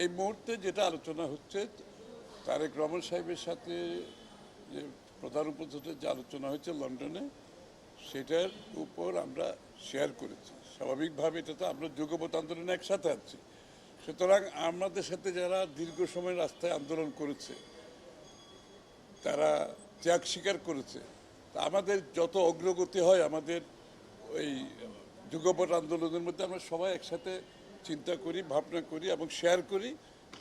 এই মুহূর্তে যেটা আলোচনা হচ্ছে, তারেক রহমান সাহেবের সাথে যে প্রধান উপদেষ্টার যে আলোচনা হয়েছে লন্ডনে, সেটার উপর আমরা শেয়ার করেছি। স্বাভাবিকভাবে এটা তো আমরা যুগপথ আন্দোলনে একসাথে আছি। সুতরাং আমাদের সাথে যারা দীর্ঘ সময় রাস্তায় আন্দোলন করেছে, তারা ত্যাগ স্বীকার করেছে। তা আমাদের যত অগ্রগতি হয় আমাদের ওই যুগপট আন্দোলনের মধ্যে আমরা সবাই একসাথে চিন্তা করি, ভাবনা করি এবং শেয়ার করি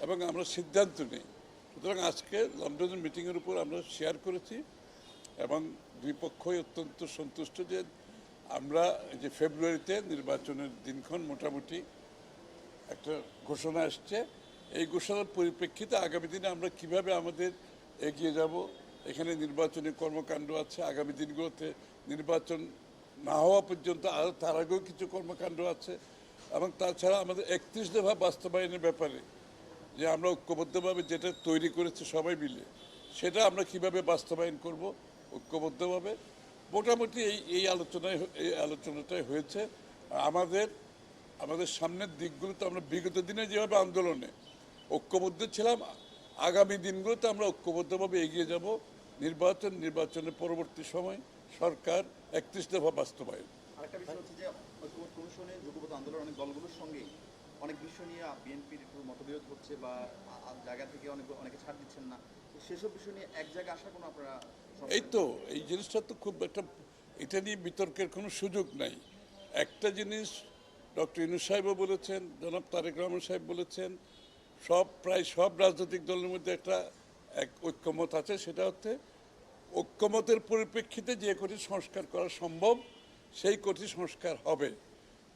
এবং আমরা সিদ্ধান্ত নিই। সুতরাং আজকে লন্ডনের মিটিংয়ের উপর আমরা শেয়ার করেছি এবং দুই পক্ষই অত্যন্ত সন্তুষ্ট যে আমরা যে ফেব্রুয়ারিতে নির্বাচনের দিনক্ষণ মোটামুটি একটা ঘোষণা আসছে। এই ঘোষণার পরিপ্রেক্ষিতে আগামী দিনে আমরা কীভাবে আমাদের এগিয়ে যাব? এখানে নির্বাচনী কর্মকাণ্ড আছে, আগামী দিনগুলোতে নির্বাচন না হওয়া পর্যন্ত আরও তার আগেও কিছু কর্মকাণ্ড আছে। এবং তাছাড়া আমাদের একত্রিশ দফা বাস্তবায়নের ব্যাপারে যে আমরা ঐক্যবদ্ধভাবে যেটা তৈরি করেছি সবাই মিলে, সেটা আমরা কীভাবে বাস্তবায়ন করব ঐক্যবদ্ধভাবে, মোটামুটি এই এই আলোচনায় এই আলোচনাটাই হয়েছে। আমাদের আমাদের সামনের দিকগুলোতে আমরা বিগত দিনে যেভাবে আন্দোলনে ঐক্যবদ্ধ ছিলাম, আগামী দিনগুলোতে আমরা ঐক্যবদ্ধভাবে এগিয়ে যাব। নির্বাচন, নির্বাচনের পরবর্তী সময় সরকার একত্রিশ দফা বাস্তবায়ন। যে কমিশনে যুগপথ আন্দোলন অনেক দলগুলোর সঙ্গে অনেক বিষয় নিয়ে বিএনপির একটু মতবিরোধ হচ্ছে বা জায়গা থেকে অনেক অনেকে ছাড় দিচ্ছেন না। সেসব বিষয় নিয়ে এক জায়গায় আসার কোনো আপনারা এই তো এই জিনিসটা তো খুব একটা এটা নিয়ে বিতর্কের কোনো সুযোগ নাই। একটা জিনিস ডক্টর ইনু সাহেবও বলেছেন জনাব তারেক রহমান সাহেব বলেছেন সব প্রায় সব রাজনৈতিক দলের মধ্যে একটা এক ঐক্যমত আছে সেটা হচ্ছে ঐক্যমতের পরিপ্রেক্ষিতে যে কটি সংস্কার করা সম্ভব সেই কটি সংস্কার হবে।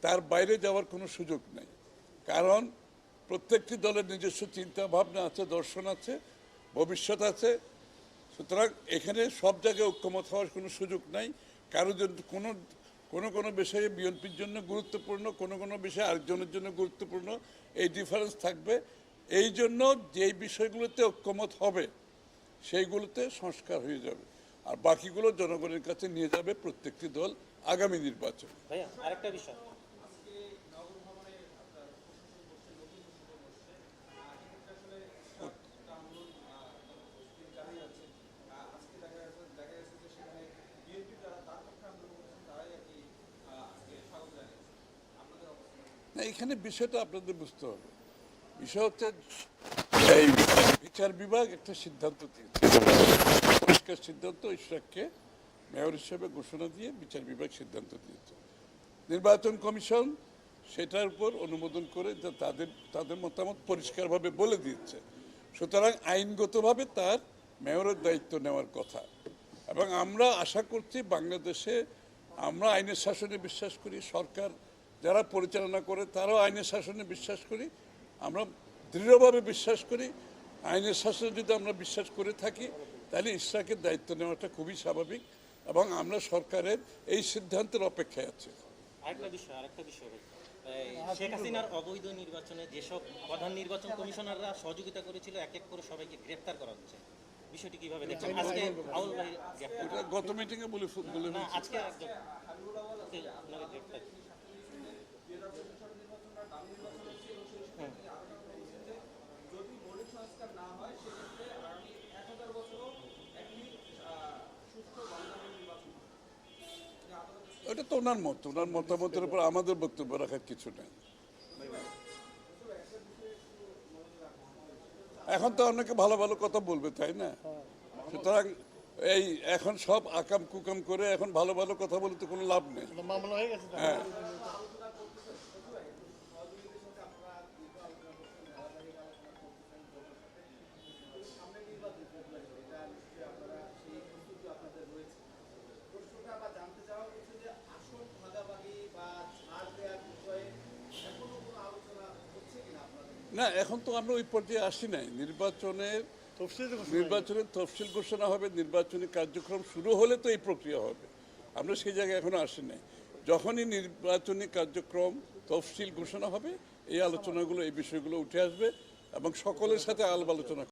তার বাইরে যাওয়ার কোনো সুযোগ নেই। কারণ প্রত্যেকটি দলের নিজস্ব চিন্তা ভাবনা আছে, দর্শন আছে, ভবিষ্যৎ আছে। সুতরাং এখানে সব জায়গায় ঐক্যমত হওয়ার কোনো সুযোগ নাই। কারোর জন্য কোনো কোনো কোনো বিষয়ে বিএনপির জন্য গুরুত্বপূর্ণ, কোনো কোনো বিষয়ে আরেকজনের জন্য গুরুত্বপূর্ণ এই ডিফারেন্স থাকবে। এই জন্য যেই বিষয়গুলোতে ঐক্যমত হবে, সেইগুলোতে সংস্কার হয়ে যাবে। আর বাকিগুলো জনগণের কাছে নিয়ে যাবে প্রত্যেকটি দল। আগামী নির্বাচন। আরেকটা বিষয়। না এখানে বিষয়টা আপনাদের বুঝতে হবে। বিষয় হচ্ছে এই বিচার বিভাগ একটা সিদ্ধান্ত দিয়েছে। পরিষ্কার সিদ্ধান্ত ইশরাককে মেয়র হিসেবে ঘোষণা দিয়ে বিচার বিভাগ সিদ্ধান্ত দিয়েছে। নির্বাচন কমিশন সেটার উপর অনুমোদন করে তাদের তাদের মতামত পরিষ্কারভাবে বলে দিয়েছে। সুতরাং আইনগতভাবে তার মেয়রের দায়িত্ব নেওয়ার কথা। এবং আমরা আশা করছি বাংলাদেশে আমরা আইনের শাসনে বিশ্বাস করি, সরকার যারা পরিচালনা করে তারাও আইনের শাসনে বিশ্বাস করি, আমরা দৃঢ়ভাবে বিশ্বাস করি। আইনের শাসনে যদি আমরা বিশ্বাস করে থাকি, তাহলে ইসরাকের দায়িত্ব নেওয়াটা খুবই স্বাভাবিক। এবং আমরা সরকারের এই সিদ্ধান্তের অপেক্ষায় আছি। আরেকটা বিষয় আরেকটা বিষয় শেখ হাসিনার অবৈধ নির্বাচনে যেসব প্রধান নির্বাচন কমিশনাররা সহযোগিতা করেছিল এক এক করে সবাইকে গ্রেফতার করা হচ্ছে। বিষয়টি কীভাবে দেখছেন? আজকে আউল ভাই গত মিটিংয়ে বলে বলে না। আজকে একজন কে আপনাকে গ্রেফতার ওটা তো ওনার মত ওনার মতামতের উপর আমাদের বক্তব্য রাখার কিছু নেই। এখন তো অনেকে ভালো ভালো কথা বলবে তাই না? সুতরাং এই এখন সব আকাম কুকাম করে এখন ভালো ভালো কথা বলতে তো কোনো লাভ নেই। মামলা হয়ে। না এখন তো আমরা ওই পর্যায়ে আসি নাই। নির্বাচনের তফসিল নির্বাচনের তফসিল ঘোষণা হবে নির্বাচনী কার্যক্রম শুরু হলে তো এই প্রক্রিয়া হবে। আমরা সেই জায়গায় এখনও আসি নাই। যখনই নির্বাচনী কার্যক্রম তফসিল ঘোষণা হবে এই আলোচনাগুলো এই বিষয়গুলো উঠে আসবে এবং সকলের সাথে আলাপ আলোচনা